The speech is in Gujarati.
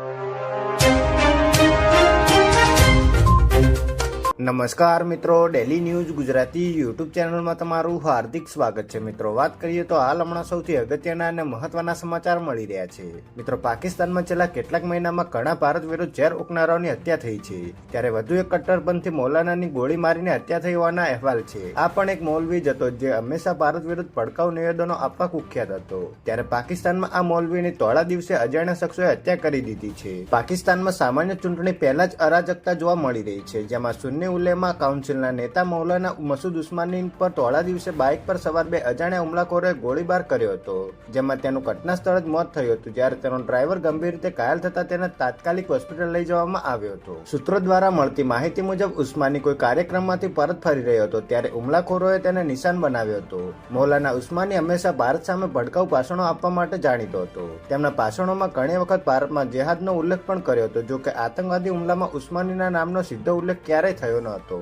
you. નમસ્કાર મિત્રો ડેલી ન્યૂઝ ગુજરાતી યુટ્યુબ ચેનલમાં તમારું હાર્દિક સ્વાગત છે. મિત્રો, વાત કરીએ તો હાલ હમણાં સૌથી અગત્યના અને મહત્વના સમાચાર મળી રહ્યા છે. મિત્રો, પાકિસ્તાનમાં છેલ્લા કેટલાક મહિનામાં ઘણા ભારત વિરુદ્ધ ઝેર ઉકનારાઓની હત્યા થઈ છે. ત્યારે વધુ એક કટ્ટરપંથી મૌલાનાની ગોળી મારીને હત્યા થઈ હોવાના અહેવાલ છે. આ પણ એક મૌલવી જ હતો જે હંમેશા ભારત વિરુદ્ધ ભડકાઉ નિવેદનો આપવા કુખ્યાત હતો. ત્યારે પાકિસ્તાનમાં આ મૌલવીની થોડા દિવસે અજાણ્યા શખ્સોએ હત્યા કરી દીધી છે. પાકિસ્તાનમાં સામાન્ય ચૂંટણી પહેલા જ અરાજકતા જોવા મળી રહી છે, જેમાં સુન્ની ઉલેમા કાઉન્સિલના નેતા મૌલાના મસૂદ ઉસ્માની પર ધોળા દિવસે બાઇક પર સવાર બે અજાણ્યા હુમલાખોરોએ ગોળીબાર કર્યો હતો. જેમાં તેનું ઘટના સ્થળે જ મોત થયું હતું. જ્યારે તેનો ડ્રાઈવર ગંભીર રીતે ઘાયલ થતા તેને તાત્કાલિક હોસ્પિટલ લઈ જવામાં આવ્યો હતો. સૂત્રો દ્વારા મળતી માહિતી મુજબ ઉસ્માની કોઈ કાર્યક્રમમાંથી પરત ફરી રહ્યો હતો. ત્યારે હુમલાખોરોએ તેને નિશાન બનાવ્યો હતો. મૌલાના ઉસ્માની હંમેશા ભારત સામે ભડકાઉ ભાષણો આપવા માટે જાણીતો હતો. તેમના ભાષણોમાં ઘણી વખત ભારતમાં જેહાદનો ઉલ્લેખ પણ કર્યો હતો. જો કે આતંકવાદી હુમલામાં ઉસ્માનીના નામનો સીધો ઉલ્લેખ ક્યારેય થયો ન હતો